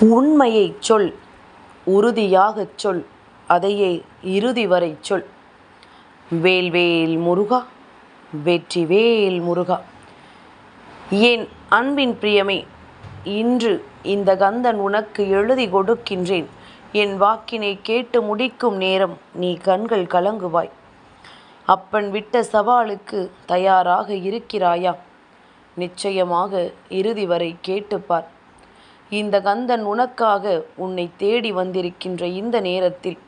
உண்மையைச் சொல் உறுதியாகச் சொல் அதையே இறுதி வரை சொல். வேல்வேல் முருகா வெற்றி வேல் முருகா. என் அன்பின் பிரியமே இன்று இந்த கந்தன் உனக்கு எழுதி கொடுக்கின்றேன். என் வாக்கினை கேட்டு முடிக்கும் நேரம் நீ கண்கள் கலங்குவாய். அப்பன் விட்ட சவாலுக்கு தயாராக இருக்கிறாயா? நிச்சயமாக இறுதி வரை கேட்டுப்பார். இந்த கந்தன் உனக்காக உன்னை தேடி வந்திருக்கின்ற இந்த நேரத்தில்.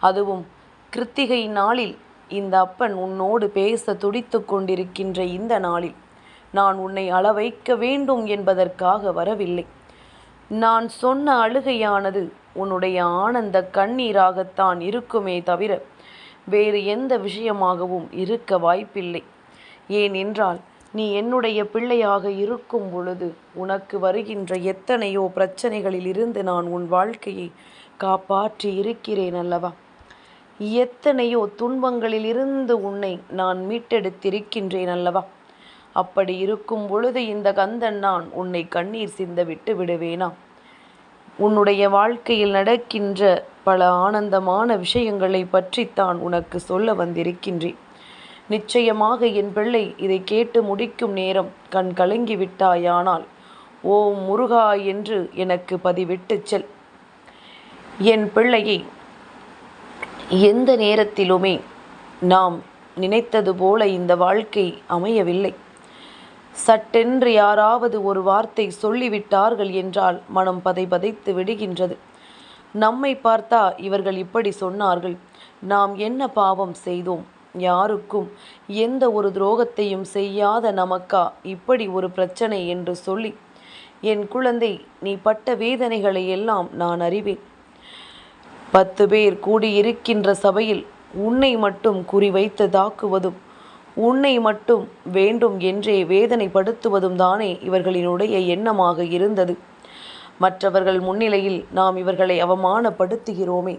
அதுவும் கிருத்திகை நாளில் இந்த அப்பன் உன்னோடு பேச துடித்து கொண்டிருக்கின்ற இந்த நாளில். நான் உன்னை அளவைக்க வேண்டும் என்பதற்காக வரவில்லை. நான் சொன்ன அழுகையானது உன்னுடைய ஆனந்த கண்ணீராகத்தான் இருக்குமே தவிர வேறு எந்த விஷயமாகவும் இருக்க வாய்ப்பில்லை. ஏனென்றால் நீ என்னுடைய பிள்ளையாக இருக்கும் பொழுது உனக்கு வருகின்ற எத்தனையோ பிரச்சனைகளிலிருந்து நான் உன் வாழ்க்கையை காப்பாற்றி இருக்கிறேன் அல்லவா? எத்தனையோ துன்பங்களில் இருந்து உன்னை நான் மீட்டெடுத்திருக்கின்றேன் அல்லவா? அப்படி இருக்கும் பொழுது இந்த கந்தன் நான் உன்னை கண்ணீர் சிந்த விட்டு விடுவேனா? உன்னுடைய வாழ்க்கையில் நடக்கின்ற பல ஆனந்தமான விஷயங்களை பற்றித்தான் உனக்கு சொல்ல வந்திருக்கின்றேன். நிச்சயமாக என் பிள்ளை இதை கேட்டு முடிக்கும் நேரம் கண் கலங்கி விட்டாயானால் ஓம் முருகா என்று எனக்கு பதிவிட்டு செல். என் பிள்ளையை எந்த நேரத்திலுமே நாம் நினைத்தது போல இந்த வாழ்க்கை அமையவில்லை. சட்டென்று யாராவது ஒரு வார்த்தை சொல்லிவிட்டார்கள் என்றால் மனம் பதை பதைத்து விடுகின்றது. நம்மை பார்த்தா இவர்கள் இப்படி சொன்னார்கள். நாம் என்ன பாவம் செய்தோம்? யாருக்கும் எந்த ஒரு துரோகத்தையும் செய்யாத நமக்கா? இப்படி ஒரு பிரச்சனை என்று சொல்லி என் குழந்தை நீ பட்ட வேதனைகளை எல்லாம் நான் அறிவேன். பத்து பேர் கூடியிருக்கின்ற சபையில் உன்னை மட்டும் குறிவைத்து தாக்குவதும் உன்னை மட்டும் வேண்டும் என்றே வேதனைப்படுத்துவதும் தானே இவர்களினுடைய எண்ணமாக இருந்தது. மற்றவர்கள் முன்னிலையில் நாம் இவர்களை அவமானப்படுத்துகிறோமே.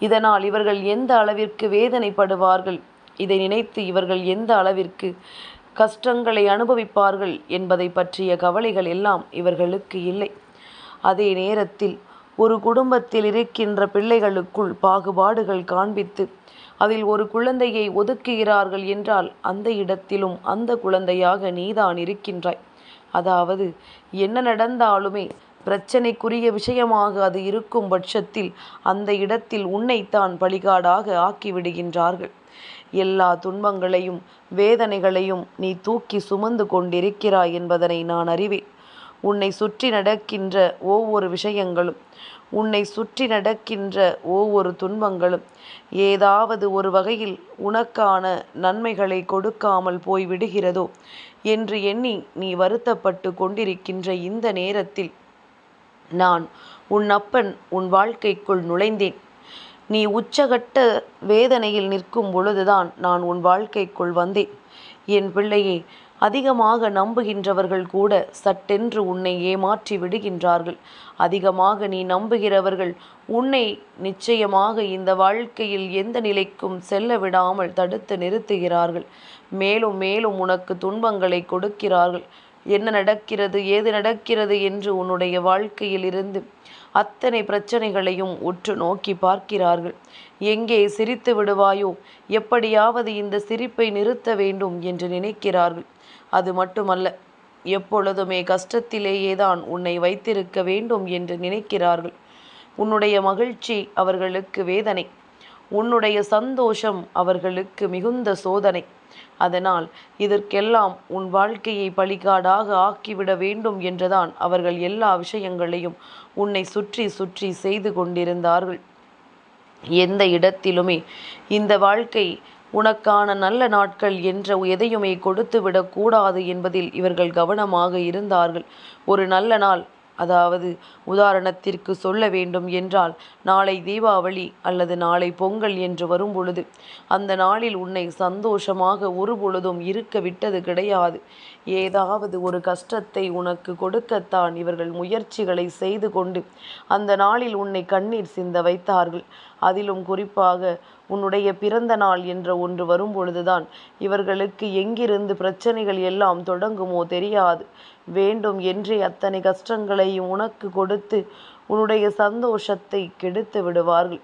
இதனால் இவர்கள் எந்த அளவிற்கு வேதனைப்படுவார்கள்? இதை நினைத்து இவர்கள் எந்த அளவிற்கு கஷ்டங்களை அனுபவிப்பார்கள் என்பதை பற்றிய கவலைகள் எல்லாம் இவர்களுக்கு இல்லை. அதே நேரத்தில் ஒரு குடும்பத்தில் இருக்கின்ற பிள்ளைகளுக்குள் பாகுபாடுகள் காண்பித்து அதில் ஒரு குழந்தையை ஒதுக்குகிறார்கள் என்றால் அந்த இடத்திலும் அந்த குழந்தையாக நீதான் இருக்கின்றாய். அதாவது என்ன நடந்தாலுமே பிரச்சனைக்குரிய விஷயமாக அது இருக்கும் பட்சத்தில் அந்த இடத்தில் உன்னைத்தான் பலிகாடாக ஆக்கிவிடுகின்றார்கள். எல்லா துன்பங்களையும் வேதனைகளையும் நீ தூக்கி சுமந்து கொண்டிருக்கிறாய் என்பதனை நான் அறிவேன். உன்னை சுற்றி நடக்கின்ற ஒவ்வொரு விஷயங்களும் உன்னை சுற்றி நடக்கின்ற ஒவ்வொரு துன்பங்களும் ஏதாவது ஒரு வகையில் உனக்கான நன்மைகளை கொடுக்காமல் போய்விடுகிறதோ என்று எண்ணி நீ வருத்தப்பட்டு கொண்டிருக்கின்ற இந்த நேரத்தில் நான் உன் அப்பன் உன் வாழ்க்கைக்குள் நுழைந்தேன். நீ உச்சகட்ட வேதனையில் நிற்கும் பொழுதுதான் நான் உன் வாழ்க்கைக்குள் வந்தேன். என் பிள்ளையே அதிகமாக நம்புகின்றவர்கள் கூட சட்டென்று உன்னை ஏமாற்றி விடுகின்றார்கள். அதிகமாக நீ நம்புகிறவர்கள் உன்னை நிச்சயமாக இந்த வாழ்க்கையில் எந்த நிலைக்கும் செல்ல விடாமல் தடுத்து நிறுத்துகிறார்கள். மேலும் மேலும் உனக்கு துன்பங்களை கொடுக்கிறார்கள். என்ன நடக்கிறது ஏது நடக்கிறது என்று உன்னுடைய வாழ்க்கையில் இருந்து அத்தனை பிரச்சனைகளையும் உற்று நோக்கி பார்க்கிறார்கள். எங்கே சிரித்து விடுவாயோ? எப்படியாவது இந்த சிரிப்பை நிறுத்த வேண்டும் என்று நினைக்கிறார்கள். அது மட்டுமல்ல எப்பொழுதுமே கஷ்டத்திலேயே தான் உன்னை வைத்திருக்க வேண்டும் என்று நினைக்கிறார்கள். உன்னுடைய மகிழ்ச்சி அவர்களுக்கு வேதனை. உன்னுடைய சந்தோஷம் அவர்களுக்கு மிகுந்த சோதனை. அதனால் இதற்கெல்லாம் உன் வாழ்க்கையை பலிகாடாக ஆக்கிவிட வேண்டும் என்றுதான் அவர்கள் எல்லா விஷயங்களையும் உன்னை சுற்றி சுற்றி செய்து கொண்டிருந்தார்கள். எந்த இடத்திலுமே இந்த வாழ்க்கை உனக்கான நல்ல நாட்கள் என்ற எதையுமே கொடுத்து விடக்கூடாது என்பதில் இவர்கள் கவனமாக இருந்தார்கள். ஒரு நல்ல நாள் அதாவது உதாரணத்திற்கு சொல்ல வேண்டும் என்றால் நாளை தீபாவளி அல்லது நாளை பொங்கல் என்று வரும்பொழுது அந்த நாளில் உன்னை சந்தோஷமாக ஒரு பொழுதும் இருக்க விட்டது கிடையாது. ஏதாவது ஒரு கஷ்டத்தை உனக்கு கொடுக்கத்தான் இவர்கள் முயற்சிகளை செய்து கொண்டு அந்த நாளில் உன்னை கண்ணீர் சிந்த வைத்தார்கள். அதிலும் குறிப்பாக உன்னுடைய பிறந்த நாள் என்ற ஒன்று வரும்பொழுதுதான் இவர்களுக்கு எங்கிருந்து பிரச்சனைகள் எல்லாம் தொடங்குமோ தெரியாது. வேண்டும் என்றே அத்தனை கஷ்டங்களையும் உனக்கு கொடுத்து உன்னுடைய சந்தோஷத்தை கெடுத்து விடுவார்கள்.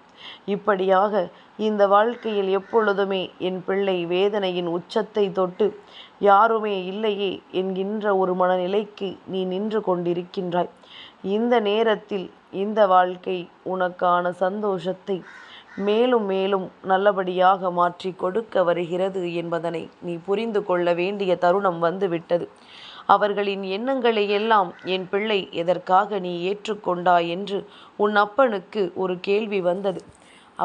இப்படியாக இந்த வாழ்க்கையில் எப்பொழுதுமே என் பிள்ளை வேதனையின் உச்சத்தை தொட்டு யாருமே இல்லையே என்கின்ற ஒரு மனநிலைக்கு நீ நின்று கொண்டிருக்கின்றாய். இந்த நேரத்தில் இந்த வாழ்க்கை உனக்கான சந்தோஷத்தை மேலும் மேலும் நல்லபடியாக மாற்றி கொடுக்க வருகிறது என்பதனை நீ புரிந்து கொள்ள வேண்டிய தருணம் வந்துவிட்டது. அவர்களின் எண்ணங்களை எல்லாம் என் பிள்ளை எதற்காக நீ ஏற்றுக்கொண்டாய் என்று உன் அப்பனுக்கு ஒரு கேள்வி வந்தது.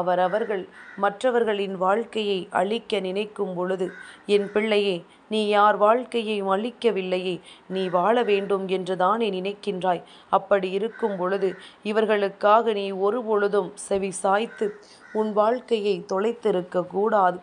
அவரவர்கள் மற்றவர்களின் வாழ்க்கையை அழிக்க நினைக்கும் பொழுது என் பிள்ளையே நீ யார் வாழ்க்கையையும் அழிக்கவில்லையே நீ வாழ வேண்டும் என்று தானே நினைக்கின்றாய். அப்படி இருக்கும் பொழுது இவர்களுக்காக நீ ஒரு பொழுதும் செவி சாய்த்து உன் வாழ்க்கையை தொலைத்திருக்க கூடாது.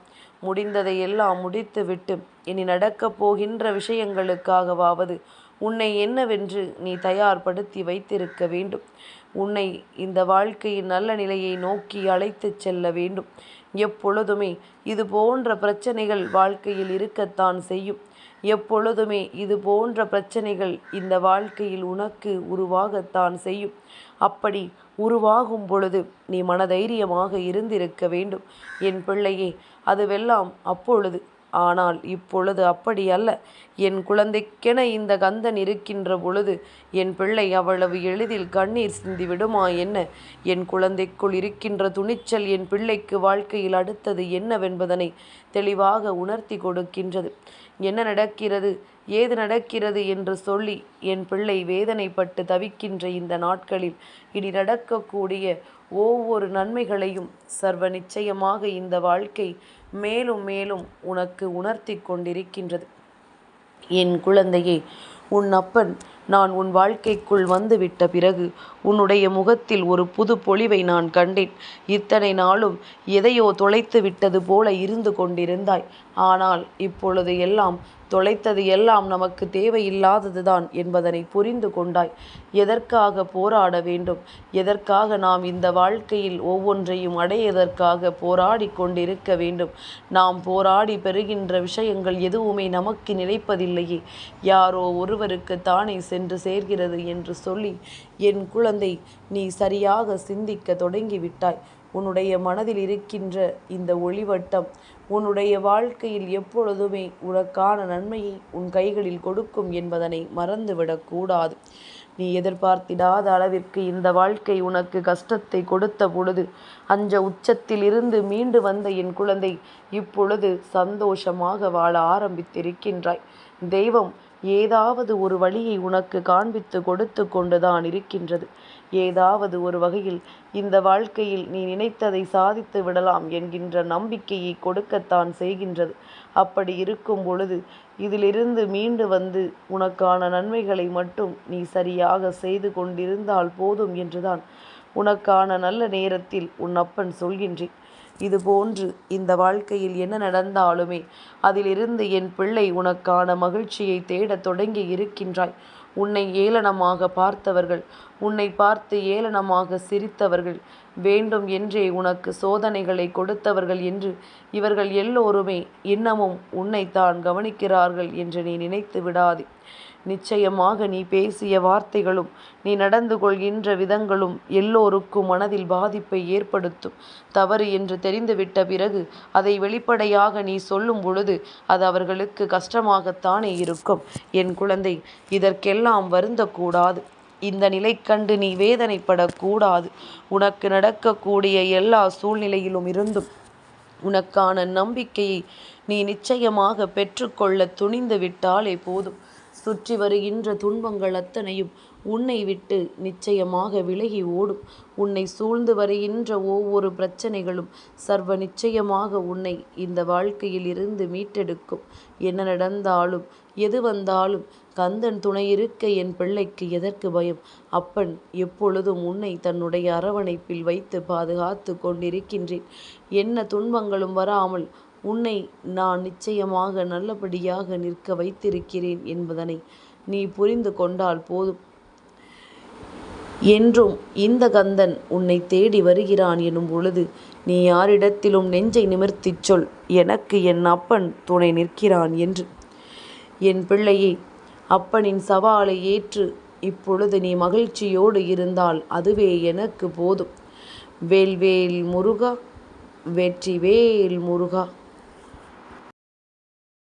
முடிந்ததை எல்லாம் முடித்துவிட்டு இனி நடக்கப் போகின்ற விஷயங்களுக்காகவாவது உன்னை என்னவென்று நீ தயார்படுத்தி வைத்திருக்க வேண்டும். உன்னை இந்த வாழ்க்கையின் நல்ல நிலையை நோக்கி அழைத்துச் செல்ல வேண்டும். எப்பொழுதுமே இது போன்ற பிரச்சனைகள் வாழ்க்கையில் இருக்கத்தான் செய்யும். எப்பொழுதுமே இது போன்ற பிரச்சனைகள் இந்த வாழ்க்கையில் உனக்கு உருவாகத்தான் செய்யும். அப்படி உருவாகும் பொழுது நீ மனதைரியமாக இருந்திருக்க வேண்டும். என் பிள்ளையே அதுவெல்லாம் அப்பொழுது ஆனால் இப்பொழுது அப்படி அல்ல. என் குழந்தைக்கென இந்த கந்தன் இருக்கின்ற பொழுது என் பிள்ளை அவ்வளவு எளிதில் கண்ணீர் சிந்தி விடுமா என்ன? என் குழந்தைக்குள் இருக்கின்ற துணிச்சல் என் பிள்ளைக்கு வாழ்க்கையில் அடுத்தது என்னவென்பதனை தெளிவாக உணர்த்தி கொடுக்கின்றது. என்ன நடக்கிறது? ஏது நடக்கிறது என்று சொல்லி என் பிள்ளை வேதனைப்பட்டு தவிக்கின்ற இந்த நாட்களில் இனி நடக்கக்கூடிய ஒவ்வொரு நன்மைகளையும் சர்வ நிச்சயமாக இந்த வாழ்க்கை மேலும் மேலும் உனக்கு உணர்த்தி கொண்டிருக்கின்றது. என் குழந்தையே உன் அப்பன் நான் உன் வாழ்க்கைக்குள் வந்துவிட்ட பிறகு உன்னுடைய முகத்தில் ஒரு புது பொலிவை நான் கண்டேன். இத்தனை நாளும் எதையோ தொலைத்து விட்டது போல இருந்து கொண்டிருந்தாய். ஆனால் இப்பொழுது எல்லாம் தொலைத்தது எல்லாம் நமக்கு தேவையில்லாததுதான் என்பதனை புரிந்து கொண்டாய். எதற்காக போராட வேண்டும்? எதற்காக நாம் இந்த வாழ்க்கையில் ஒவ்வொன்றையும் அடையதற்காக போராடி கொண்டிருக்க வேண்டும்? நாம் போராடி பெறுகின்ற விஷயங்கள் எதுவுமே நமக்கு நினைப்பதில்லையே யாரோ ஒருவருக்கு தானே சென்று சேர்கிறது என்று சொல்லி என் குழந்தை நீ சரியாக சிந்திக்க தொடங்கிவிட்டாய். உன்னுடைய மனதில் இருக்கின்ற இந்த ஒளிவட்டம் உன்னுடைய வாழ்க்கையில் எப்பொழுதுமே உனக்கான நன்மையை உன் கைகளில் கொடுக்கும் என்பதனை மறந்துவிடக்கூடாது நீ எதிர்பார்த்திடாத அளவிற்கு இந்த வாழ்க்கை உனக்கு கஷ்டத்தை கொடுத்த பொழுது அஞ்ச உச்சத்தில் இருந்து மீண்டு வந்த என் குழந்தை இப்பொழுது சந்தோஷமாக வாழ ஆரம்பித்திருக்கின்றாய். தெய்வம் ஏதாவது ஒரு வழியை உனக்கு காண்பித்து கொடுத்து கொண்டுதான் இருக்கின்றது. ஏதாவது ஒரு வகையில் இந்த வாழ்க்கையில் நீ நினைத்ததை சாதித்து விடலாம் என்கின்ற நம்பிக்கையை கொடுக்கத்தான் செய்கின்றது. அப்படி இருக்கும் பொழுது இதிலிருந்து மீண்டு வந்து உனக்கான நன்மைகளை மட்டும் நீ சரியாக செய்து கொண்டிருந்தால் போதும் என்றுதான் உனக்கான நல்ல நேரத்தில் உன் அப்பன் சொல்கின்றேன். இது போன்று இந்த வாழ்க்கையில் என்ன நடந்தாலுமே அதிலிருந்து என் பிள்ளை உனக்கான மகிழ்ச்சியை தேடத் தொடங்கி இருக்கின்றாய். உன்னை ஏளனமாக பார்த்தவர்கள் உன்னை பார்த்து ஏளனமாக சிரித்தவர்கள் வேண்டும் என்றே உனக்கு சோதனைகளை கொடுத்தவர்கள் என்று இவர்கள் எல்லோருமே இன்னமும் உன்னைத்தான் கவனிக்கிறார்கள் என்று நீ நினைத்து விடாதே. நிச்சயமாக நீ பேசிய வார்த்தைகளும் நீ நடந்து கொள்கின்ற விதங்களும் எல்லோருக்கும் மனதில் பாதிப்பை ஏற்படுத்தும். தவறு என்று தெரிந்துவிட்ட பிறகு அதை வெளிப்படையாக நீ சொல்லும் பொழுது அது அவர்களுக்கு கஷ்டமாகத்தானே இருக்கும். என் குழந்தை இதற்கெல்லாம் வருந்தக்கூடாது. இந்த நிலை கண்டு நீ வேதனைப்படக்கூடாது. உனக்கு நடக்கக்கூடிய எல்லா சூழ்நிலையிலும் இருந்தும் உனக்கான நம்பிக்கையை நீ நிச்சயமாக பெற்றுக்கொள்ள துணிந்து விட்டாலே போதும். சுற்றி வருகின்ற துன்பங்கள் அத்தனையும் உன்னை விட்டு நிச்சயமாக விலகி ஓடும். உன்னை சூழ்ந்து வருகின்ற ஒவ்வொரு பிரச்சனைகளும் சர்வ நிச்சயமாக உன்னை இந்த வாழ்க்கையில் இருந்து மீட்டெடுக்கும். என்ன நடந்தாலும் எது வந்தாலும் கந்தன் துணை இருக்க என் பிள்ளைக்கு எதற்கு பயம்? அப்பன் எப்பொழுதும் உன்னை தன்னுடைய அரவணைப்பில் வைத்து பாதுகாத்து கொண்டிருக்கின்றேன். என்ன துன்பங்களும் வராமல் உன்னை நான் நிச்சயமாக நல்லபடியாக நிற்க வைத்திருக்கிறேன் என்பதனை நீ புரிந்து கொண்டால் போதும். என்றும் இந்த கந்தன் உன்னை தேடி வருகிறான் எனும் பொழுது நீ யாரிடத்திலும் நெஞ்சை நிமிர்த்திச் சொல் எனக்கு என் அப்பன் துணை நிற்கிறான் என்று. என் பிள்ளையே அப்பனின் சவாலை ஏற்று இப்பொழுது நீ மகிழ்ச்சியோடு இருந்தால் அதுவே எனக்கு போதும். வேல்வேல் முருகா வெற்றி வேல் முருகா.